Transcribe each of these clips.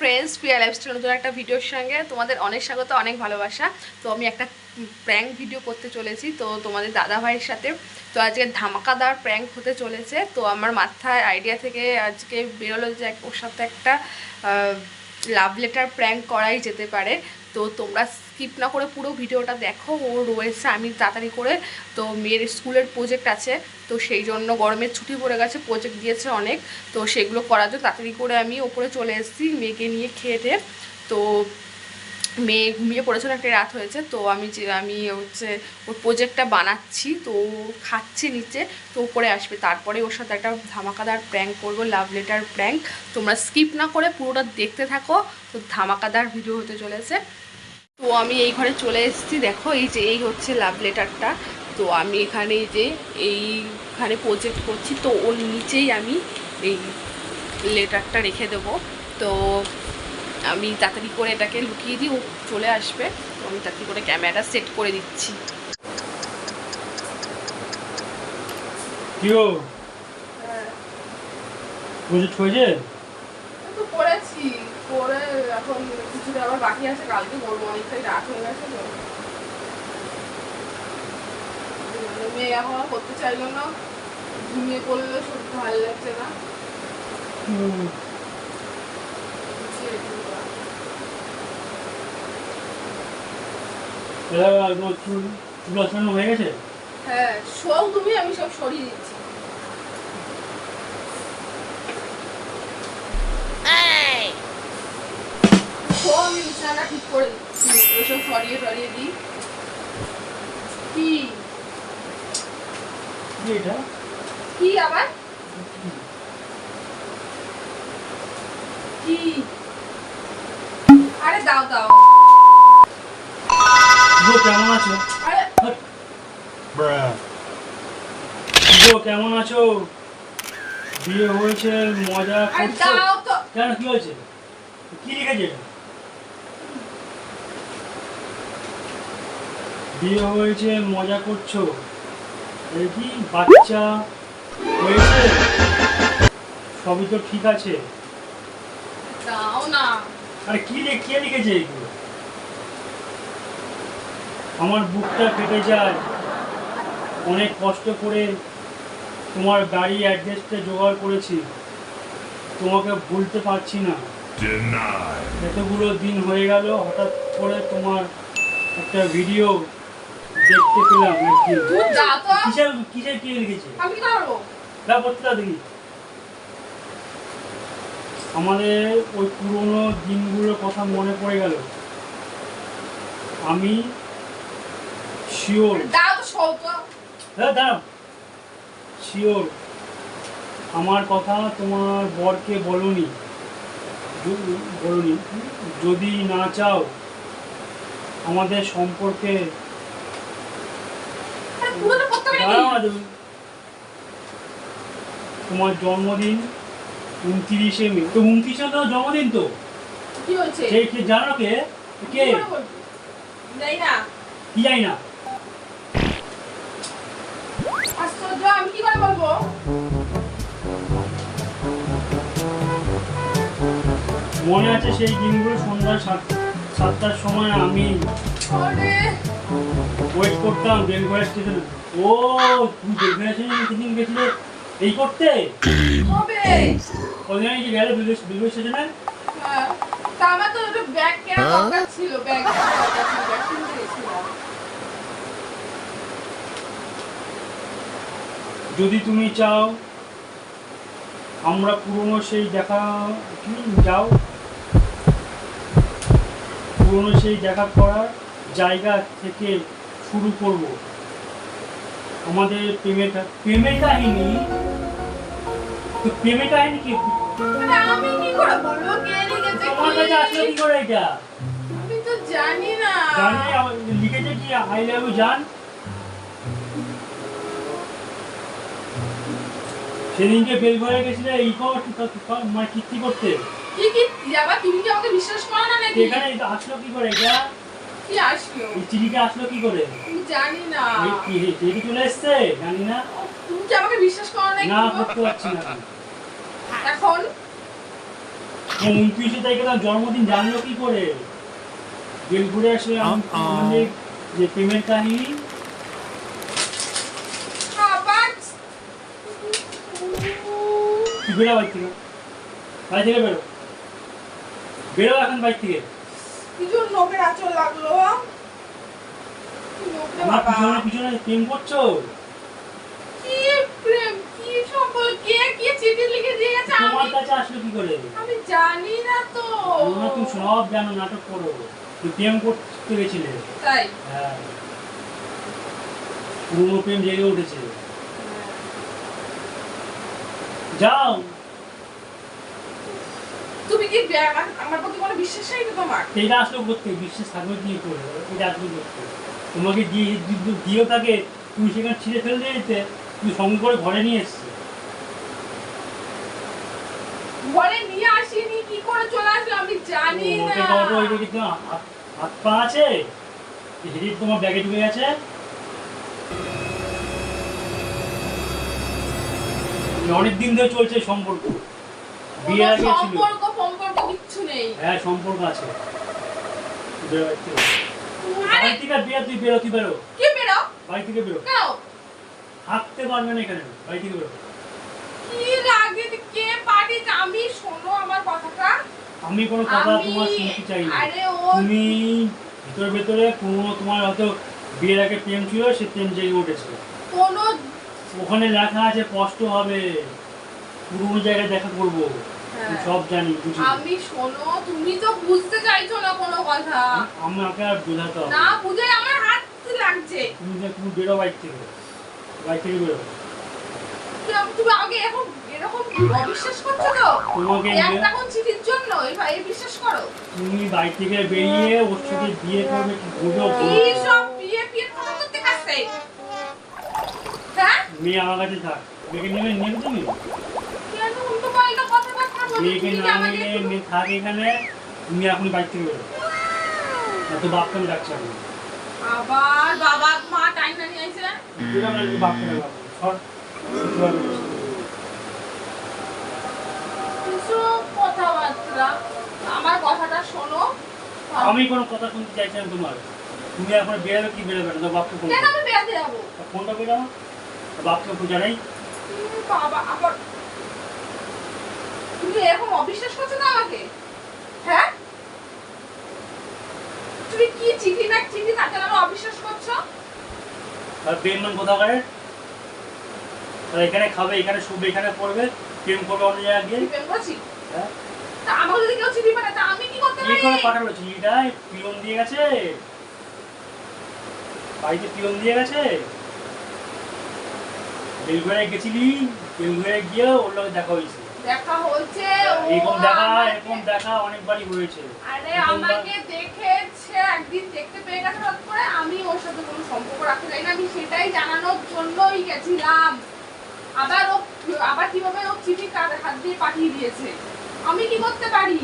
Friends প্রিয়া lifestyle নতুন একটা ভিডিওর সঙ্গে তোমাদের অনেক স্বাগত, অনেক ভালোবাসা। তো আমি একটা প্র্যাঙ্ক ভিডিও করতে চলেছি, তো তোমাদের দাদা ভাইয়ের সাথে। তো আজকে ধামাকাদার প্র্যাঙ্ক হতে চলেছে, তো আমার মাথায় আইডিয়া থেকে আজকে বেরোলো যে ওর সাথে একটা লাভ লেটার প্র্যাঙ্ক করাই যেতে পারে। তো তোমরা স্কিপ না করে পুরো ভিডিওটা দেখো, ও রয়েছে, আমি তাড়াতাড়ি করে, তো মেয়ের স্কুলের প্রজেক্ট আছে, তো সেই জন্য গরমের ছুটি পড়ে গেছে প্রজেক্ট দিয়েছে অনেক, তো সেগুলো করার জন্য তাড়াতাড়ি করে আমি ওপরে চলে এসেছি, মেয়েকে নিয়ে খেয়ে। তো মেয়ে ঘুমিয়ে পড়েছিল, একটা রাত হয়েছে, তো আমি যে, আমি হচ্ছে ওর প্রজেক্টটা বানাচ্ছি, তো খাচ্ছে নিচে, তো উপরে আসবে, তারপরে ওর সাথে একটা ধামাকাদার প্র্যাঙ্ক করব লাভ লেটার প্র্যাঙ্ক তোমরা স্কিপ না করে পুরোটা দেখতে থাকো, তো ধামাকাদার ভিডিও হতে চলেছে তো আমি এই ঘরে চলে এসেছি। দেখো এই যে এই হচ্ছে লাভ লেটারটা তো আমি এখানে যে এইখানে প্রজেক্ট করছি তো ওর নিচেই আমি এই লেটারটা রেখে দেবো। তো আমি তাড়াতাড়ি করে এটাকে লুকিয়ে দিই ও চলে আসবে। তো আমি তাড়াতাড়ি করে ক্যামেরাটা সেট করে দিচ্ছি। কি গো? প্রজেক্ট হয়েছে? করে এখন কিছুটা আবার বাকি আছে কালকে বলব অনেকটাই রাত হয়ে গেছে তো। মেয়ে এখন করতে চাইলো না ঘুমিয়ে পড়লে সত্যি ভালো লাগছে না। হয়ে গেছে? হ্যাঁ সব তুমি আমি সব সরিয়ে দিচ্ছি। আমি বিছানাটা ঠিক করে দিচ্ছি সরিয়ে সরিয়ে দিই। কি? কি এটা? কি আবার? কি? আরে দাও দাও। গো কেমন আছো? আরে গো কেমন আছো? বিয়ে হয়েছে মজা করছ? কেন কি হয়েছে? কি লিখেছে? বিয়ে হয়েছে মজা করছ। এই কি বাচ্চা হয়েছে? সবই তো ঠিক আছে। দাও না। আরে কি লে- কে লিখেছে এগুলো? আমার বুকটা ফেটে যায়। অনেক কষ্ট করে তোমার গাড়ি অ্যাড্রেসটা জোগাড় করেছি। তোমাকে ভুলতে পারছি না। এতগুলো দিন হয়ে গেল হঠাৎ করে তোমার একটা ভিডিও দেখতে পেলাম দাও তো? কিসের কিসের কে লিখেছে? আমি কি করব? যা পড়তে দাও দেখি। আমাদের ওই পুরনো দিনগুলোর কথা মনে পড়ে গেল। আমি শিওর। দাও হ্যাঁ দাঁড়াও। শিওর। আমার কথা তোমার বরকে বলনি। বলনি। যদি না চাও আমাদের সম্পর্কে আরে পুরোটা করতে হবে দাঁড়াও নাকি না তুমি। তোমার জন্মদিন উনত্রিশে মে। তো উনত্রিশে তো জন্মদিন তো। কি কে জানো কে? কে না। জানি না। আশ্চর্য আমি কি করে বলব? মনে আছে সেই দিনগুলো? সন্ধ্যা সাত সাতটার সময় আমি ওয়েট করতাম বেলগড়া স্টেশনে। ও তুমি গেছিলে এই করতে? হবে। যে গেলে স্টেশনে? হ্যাঁ। তা আমার তো একটা ব্যাগ কেনার দরকার ছিল ব্যাগ যদি তুমি চাও আমরা পুরনো সেই দেখা কি? যাও। পুরনো সেই দেখা করার জায়গা থেকে শুরু করব। আমাদের কা- প্রেমের কাহিনী? তো কাহিনী কি? আমি কি করে বলব? কে লিখেছে তোমার কাছে আসলো কি? করে এটা? আমি তো জানি না। জানি লিখেছে কি? আই লাভ ইউ জান। সেদিনকে বেলঘরে গেছিলে এই কর মানে কীর্তি করতে। কি কি আবার তুমি কি আমাকে বিশ্বাস করো না নাকি? এখানে আসলো কি করে এটা? কি আসলো? এই চিঠিটা আসলো কি করে? জানি না। এই কি চিঠি চলে এসছে? জানি না। তুমি কি আমাকে বিশ্বাস করো নাকি না করতে পারছি না। এখন? উনত্রিশে তারিখে তার জন্মদিন জানলো কি করে? জেল ঘুরে আসলে আমাদের যে প্রেমের কাহিনী বেরো বাড়ি থেকে। বাড়ি থেকে বেরো। বেরো এখন বাড়ি থেকে। কিছু নোকের আচর লাগল? আমার পিছনে পিছনে প্রেম করছ? কি প্রেম? কি সম্পর্ক? কে কি চিঠি লিখে দিয়ে গেছে তোমার কাছে আসলো কি করে? আমি জানি না তো। তুমি সব জানো নাটক করো। প্রেম করতে গেছিলে তাই? হ্যাঁ। পুরোনো প্রেম জেগে উঠেছে। যাও। তুমি কি আমার- প্রতি কোনো বিশ্বাস নেই তো তোমার? এটা আসলো করতে বিশ্বাস থাকবে কি করে? এটা আসলো করতে তোমাকে দিয়ে দিয়েও থাকে তুমি সেখানে ছিঁড়ে ফেলে দিয়েছে তুমি সঙ্গে করে ঘরে নিয়ে এসছে। ঘরে নিয়ে আসিনি কি করে চলে আসলো আমি জানি না। ওটা কি তোমার হাত- পা আছে? তোমার ব্যাগে ঢুকে গেছে? অনেক দিন ধরে চলছে সম্পর্ক। বিয়ে কোনো আগে ছিল। সম্পর্ক সম্পর্ক কিচ্ছু নেই। হ্যাঁ সম্পর্ক আছে। বাড়ি থেকে। তুই বেরো তুই বেরো। কি বেরো? বাড়ি থেকে বেরো। কেন? থাকতে পারবে না এখানে। বাড়ি থেকে বেরো। কি লাগে কে আমি শোনো আমার কথাটা। আমি কোনো কথা তোমার শুনতে চাই না। আরে ও তুমি ভিতরে ভেতরে কোনো তোমার হয়তো বিয়ের আগে প্রেম ছিল সে প্রেম জেগে উঠেছে কোনো ওখানে লেখা আছে কষ্ট হবে। পুরোনো জায়গায় দেখা করব। হ্যাঁ। সব জানি আমি শোনো তুমি তো বুঝতে চাইছো না কোনো কথা। আমাকে আর বোঝাতে হবে না বুঝে আমার হাত লাগছে। তুমি যে তুমি বেরো বাইক থেকে। বাইক থেকে বেরো। তুমি- আগে এখন এরকম অবিশ্বাস করছ তো? তোমাকে একটা কোন চিঠির জন্য এই ভাই বিশ্বাস করো। তুমি বাইক থেকে বেরিয়ে ওর সাথে বিয়ে করবে কি ও কি সব বিয়ে বিয়ে কথা করতে কাছে হ্যাঁ? মেয়ে আমার কাছে থাক। মেয়েকে নেবে নেবে তুমি কেন উল্টো পাল্টা কথাবার্তা বলছো মেয়েকে না যে আমাকে নিলে একটু- মেয়ে থাক এখানে তুমি এখন বাইক থেকে বেরো এত বাপকে আমি ডাকছি আমি আবার বাবা মা টাইম না নিয়ে আইছে? বাপকে ডাকবো? সর কথাবার্তা। আমার কথাটা শোনো। আমি কোনো কথা শুনতে চাইছি না তোমার। তুমি এখন বেরোবে কি বেরোবে না? বাপকে ফোন কেন আমি বেড়াতে যাব? ফোনটা বাপকে জানাই। উম, বাবা আবার তুমি এরকম অবিশ্বাস করছ না আমাকে? হ্যাঁ? তুমি কি চিঠি না চিঠি না কেন অবিশ্বাস করছ? আর কোথাও করে এখানে খাবে এখানে শুবে এখানে পড়বে প্রেম করবে অন্য জায়গায় গিয়ে? প্রেম করছি? হ্যাঁ। তা আমাকে যদি কেউ চিঠি পাঠায় তা আমি কি করতে কি পারি? করে পাঠালো চিঠিটা পিয়ন দিয়ে গেছে? বাড়িতে পিয়ন দিয়ে গেছে? বেলঘরে গেছিলি? বেলঘরে গিয়ে ওর লোক দেখা হয়েছে। দেখা হচ্ছে ও এরকম দেখা এরকম দেখা অনেকবারই হয়েছে। আরে আমাকে দেখেছে একদিন দেখতে পেয়ে গেছে হঠাৎ করে আমি ওর সাথে কোনো সম্পর্ক রাখতে চাই না আমি সেটাই জানানোর জন্যই গেছিলাম। আবার ও আবার কীভাবে ও চিঠি কার হাত দিয়ে পাঠিয়ে দিয়েছে? আমি কি করতে পারি?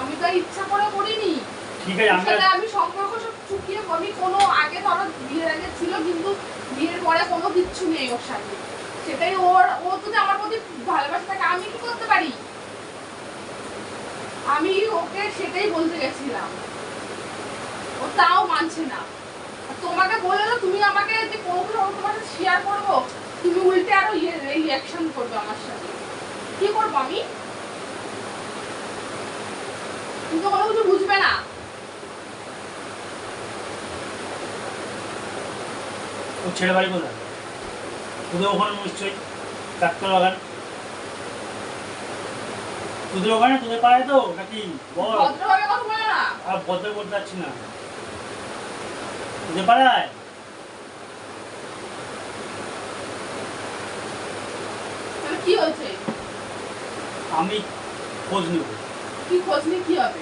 আমি তো ইচ্ছা করে করিনি। ঠিক আছে আমরা আমি সম্পর্ক সব চুকিয়ে আমি কোনো আগে ধরো বিয়ের আগে ছিল কিন্তু বিয়ের পরে কোনো কিচ্ছু নেই ওর সাথে। সেটাই ওর, ও যদি আমার প্রতি ভালোবাসা থাকে আমি কি করতে পারি? আমি ওকে সেটাই বলতে গেছিলাম। ও তাও মানছে না। তোমাকে বলে না তুমি আমাকে যে কোনো তোমার সাথে শেয়ার করব, তুমি উল্টে আরও ইয়ে রিয়াকশন করবে আমার সাথে। কি করব আমি? তুমি তো কোনো কিছু বুঝবে না। ও ছেড়ে বাড়ি কোথায়? ওখানে নিশ্চয়ই ডাক্তার বাগান। তোদের ওখানে তোদের পাড়ায় তো নাকি বল না। আর ভদ্র বলতে পারছি না। তোদের পাড়ায়? তাহলে কি হয়েছে? আমি খোঁজ নেব। কি খোঁজ নিয়ে কি হবে?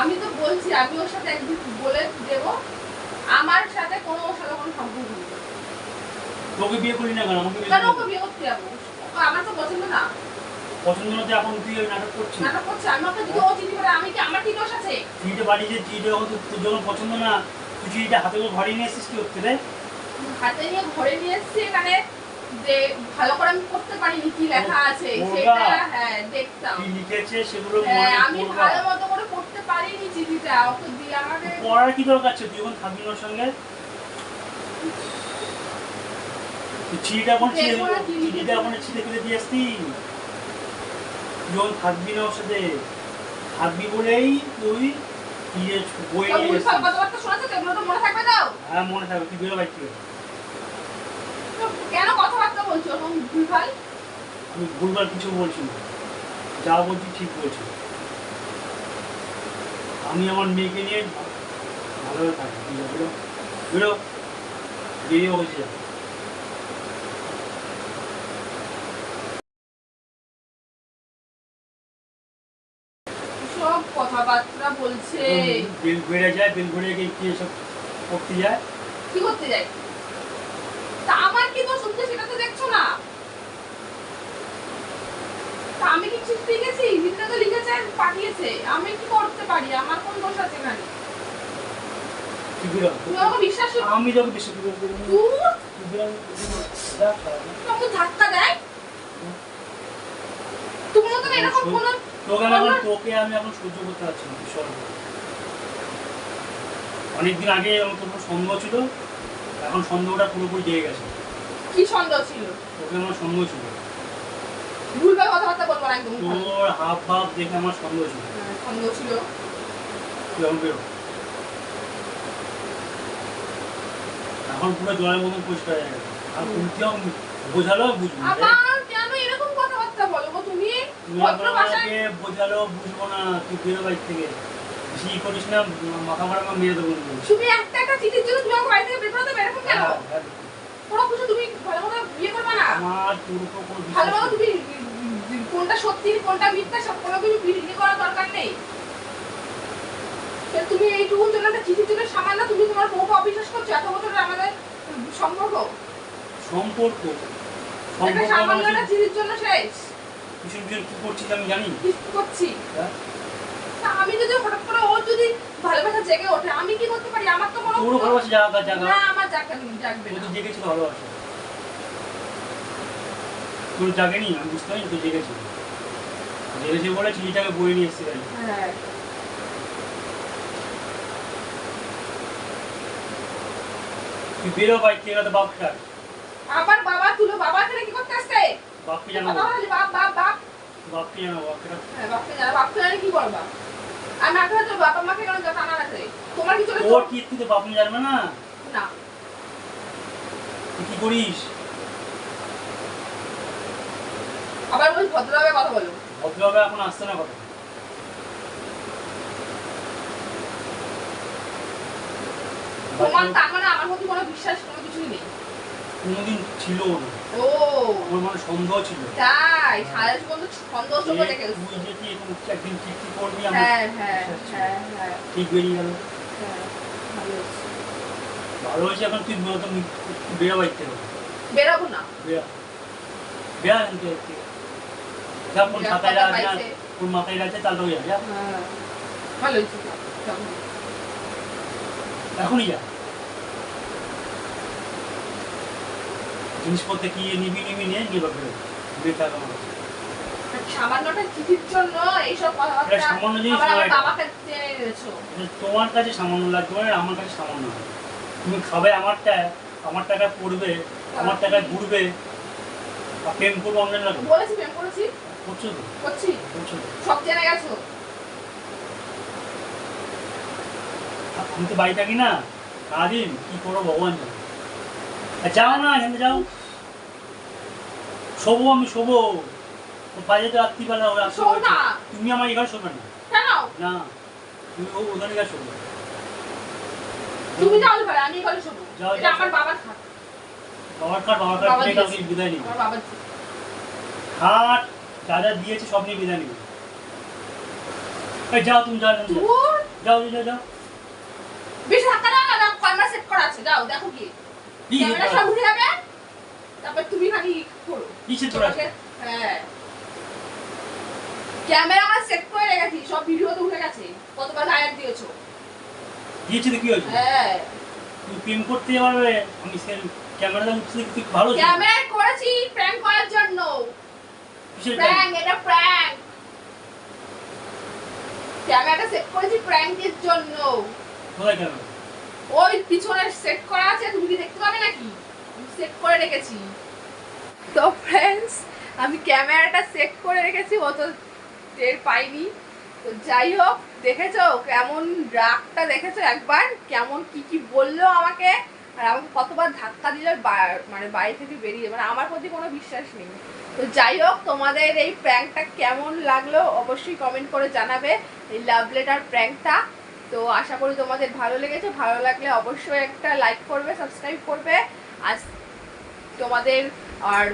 আমি তো বলছি আমি ওর সাথে একদিন বলে দেব। আমার সাথে কোনো ওর সাথে কোনো সম্পর্ক নেই। তোকে বিয়ে করি না কেন? আমাকে বিয়ে কেন? ওকে বিয়ে করতে যাব? আমার তো পছন্দ না। পছন্দ মতো এখন তুই নাটক করছিস? নাটক করছে আমি ওকে যদি ও চিঠি করে আমি কি আমার কি দোষ আছে? চিঠিটা বাড়ি যে চিঠিটা যখন তোর তোর যখন পছন্দ না তুই চিঠিটা হাতে করে ঘরে নিয়ে এসেছিস কি করতে রে হাতে নিয়ে ঘরে নিয়ে এসেছি এখানে যে ভালো করে আমি পড়তে পারিনি কি লেখা আছে সেটা হ্যাঁ দেখতাম। কি লিখেছে সেগুলো হ্যাঁ আমি। ভালো মতো করে পড়তে পারিনি চিঠিটা ওকে দিয়ে আমাকে পড়ার কি দরকার ছিল? তুই যখন থাকবি ওর সঙ্গে? চিঠিটা এখন ছিঁড়ে। চিঠিটা এখন ছিঁড়ে ফেলে দিয়ে আসতি। যখন থাকবি না ওর সাথে। থাকবি বলেই তুই ইয়ে বই নিয়ে হ্যাঁ মনে থাকবে। তুই বেরো বাইক কেন কথাবার্তা বলছো? ভুলভাল? আমি ভুলবার কিছু বলছি না। যা বলছি ঠিক বলছি। আমি আমার মেয়েকে নিয়ে ভালোভাবে থাকি। বেরো বেরো। বেরিয়ে বসে যা সব কথাবার্তা বলছে বিল বেড়ে যায় বিল বেড়ে গিয়ে কি এসব করতে যায়? কি করতে যাই তা আমার কি দোষ হচ্ছে সেটা তো দেখছ না? তা আমি কি চিঠি লিখেছি? চিঠিটা তো লিখেছে পাঠিয়েছে। আমি কি করতে পারি? আমার কোন দোষ আছে তুমি আমাকে বিশ্বাস আমি না। ধাক্কা দেয়? তুমি মতো এরকম কোনো তোকে আমি এখন সহ্য করতে পারছি না অনেকদিন আগে আমার তোর সন্দেহ ছিল এখন সন্দেহটা পুরোপুরি জেগে গেছে। কি সন্দেহ ছিল? তোকে আমার সন্দেহ ছিল। ভুলভাল কথাবার্তা বলব না একদম। তোর হাব ভাব দেখে আমার সন্দেহ ছিল। হ্যাঁ, সন্দেহ ছিল। তুই এখন বেরো? এখন পুরো জলের মতন পরিষ্কার হয়ে গেছে। আর উল্টেও বোঝালো বুঝবি? আবার কেন এরকম কথাবার্তা বলো তুমি? তুমি ভদ্র ভাষায় বোঝালো বুঝব না তুই বেরো বাইক থেকে। ই করিস না মাথা মারা আমার মেরে দেবো। তুমি একটা একটা চিঠির জন্য তুমি আমাকে বাড়ি থেকে বের করে দেবে এরকম কেন? হ্যাঁ, হ্যাঁ। কোনো কিছু তুমি ভালো মতো বিয়ে করবে না? আমার তোর উপর কোনো ভালো মতো তুমি কোনটা সত্যি কোনটা মিথ্যা সব কোনো কিছু বিক্রি করার দরকার নেই। তুমি এইটুকুর জন্য একটা চিঠির জন্য সামান্য তুমি তোমার বউকে অবিশ্বাস করছ? এত বছরের আমাদের সম্পর্ক? সম্পর্ক? একটা সামান্য একটা চিঠির জন্য শেষ। ভীষণ ভীষণ কি করছিস আমি জানি। কি করছি? হ্যাঁ? তা আমি যদি হঠাৎ করে যদি ভালোবাসা জেগে ওঠে আমি কি করতে পারি? আমার তো কোনো তোরও ভালোবাসা জায়গা জায়গা না আমার জাগবে জাগবে না তো জেগেছিল ভালোবাসা। তোর জাগেনি আমি বুঝতে পারি তোর জেগেছিল জেগেছে। বলে চিঠিটাকে বয়ে নিয়ে এসেছি হ্যাঁ। তুই বেরো বাইক থেকে তো বাপ ডাক। আবার বাবা তুলো বাবা এখানে কি করতে আসছে? বাপকে বলি বাপ বাপ বাপ। বাপকে জানো বাপকে। হ্যাঁ বাপকে জানা বাপকে জানা কি করবা আমি আপনার তো বাবা মাকে কেন টানা রাখে? তোমার কি চলে তোর কি তুই বাপ নিয়ে জানবে না? না। কি করিস? আবার ওই ভদ্রভাবে কথা বলো। ভদ্রভাবে এখন আসছে না কথা। তোমার তার মানে আমার মধ্যে কোনো বিশ্বাস কোনো কিছুই নেই। কোনোদিন ছিল না। ও। আমার মানে সন্দেহ ছিল। তাই সারা জীবন তো সন্দেহ করে যে তুই যে কি এরকম একদিন ঠিক কি করবি হ্যাঁ হ্যাঁ হ্যাঁ ঠিক বেরিয়ে গেল। ভালো হয়েছে। এখন তুই বেরো বাইক বেরোবো না। বেরা। বেরা মাথায় কোন মাথায় তাহলে যা যা ভালো হয়েছে। এখনই যা। জিনিসপত্র কি নিবি নিবি নিয়ে নিয়ে বেরো থাকা আমার সামান্যটা চিঠির জন্য এইসব কথাবার্তা সামান্য জিনিস তোমার কাছে সামান্য লাগতে পারে আমার কাছে সামান্য তুমি খাবে আমারটা আমার টাকা পড়বে আমার টাকায় ঘুরবে আর প্রেম করব অন্যের লাগবে বলেছি প্রেম করেছি? করছ তো? করছি? সব জেনে গেছো? আমি তো বাড়ি থাকি না। সারাদিন কি করব ভগবান জানে আর যাও না এখানে যাও। শোবো আমি শোবো। বাজে তো রাত্রিবেলা ও রাত্রি শোও তুমি আমার এখানে শোবে না। না তুমি ও ওখানে গিয়ে শোবে। তুমি যাও ঘরে আমি ঘরে শোবো। এটা আমার বাবার খাট। বাবার কার বাবার কার থেকে দিয়েছে। বিদায় নিবে। খাট যা যা দিয়েছে সব নিয়ে বিদায় নিবে। এই যাও তুমি যাও যাও। যাও। যাও যাও ধাক্কা দাও না দাও ক্যামেরা সেট করা আছে যাও দেখো কি ক্যামেরা সব যাবে। তারপর তুমি খালি করো। কিসের তোরা? হ্যাঁ। ক্যামেরা আমার সেট করে রেখেছি সব ভিডিও তো উঠে গেছে। কতবার লাইভ দিয়েছ? দিয়েছে কি হয়েছে? হ্যাঁ। তুমি প্রেম করতে পারবে। আমি সে ক্যামেরাটা ভালো ক্যামেরা করেছি প্র্যাঙ্ক করার জন্য। প্র্যাঙ্ক এটা প্র্যাঙ্ক ক্যামেরাটা সেট করেছি প্র্যাঙ্কের জন্য। কোথায় ক্যামেরা? ওই পিছনে সেট করা আছে, তুমি কি দেখতে পাবে নাকি? সেট করে রেখেছি। তো ফ্রেন্ডস আমি ক্যামেরাটা সেট করে রেখেছি ও তো টের পাইনি। তো যাই হোক, দেখেছ কেমন রাগটা দেখেছ? একবার কেমন কি কি বলল আমাকে, আর আমাকে কতবার ধাক্কা দিল মানে বাড়ি থেকে বেরিয়ে মানে আমার প্রতি কোনো বিশ্বাস নেই। তো যাই হোক, তোমাদের এই প্র্যাঙ্কটা কেমন লাগল অবশ্যই কমেন্ট করে জানাবে, এই লাভ লেটার প্র্যাঙ্কটা তো আশা করি তোমাদের ভালো লেগেছে। ভালো লাগলে অবশ্যই একটা লাইক করবে সাবস্ক্রাইব করবে। আজ তোমাদের আর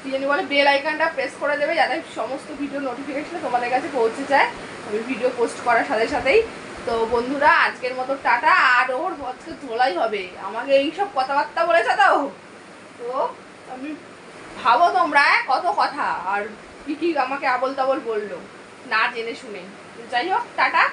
কি জানি বলে বেল আইকনটা প্রেস করে দেবে যাতে সমস্ত ভিডিও নোটিফিকেশন তোমাদের কাছে পৌঁছে যায়। আমি ভিডিও পোস্ট করার সাথে সাথেই। তো বন্ধুরা, আজকের মতো টাটা। আর ওর আজকে ধোলাই হবে। আমাকে এইসব কথাবার্তা বলেছে তো। তো আমি ভাবো তোমরা কত কথা। আর কি কি আমাকে আবল তাবল বলল, না জেনে শুনে। যাই হোক, টাটা।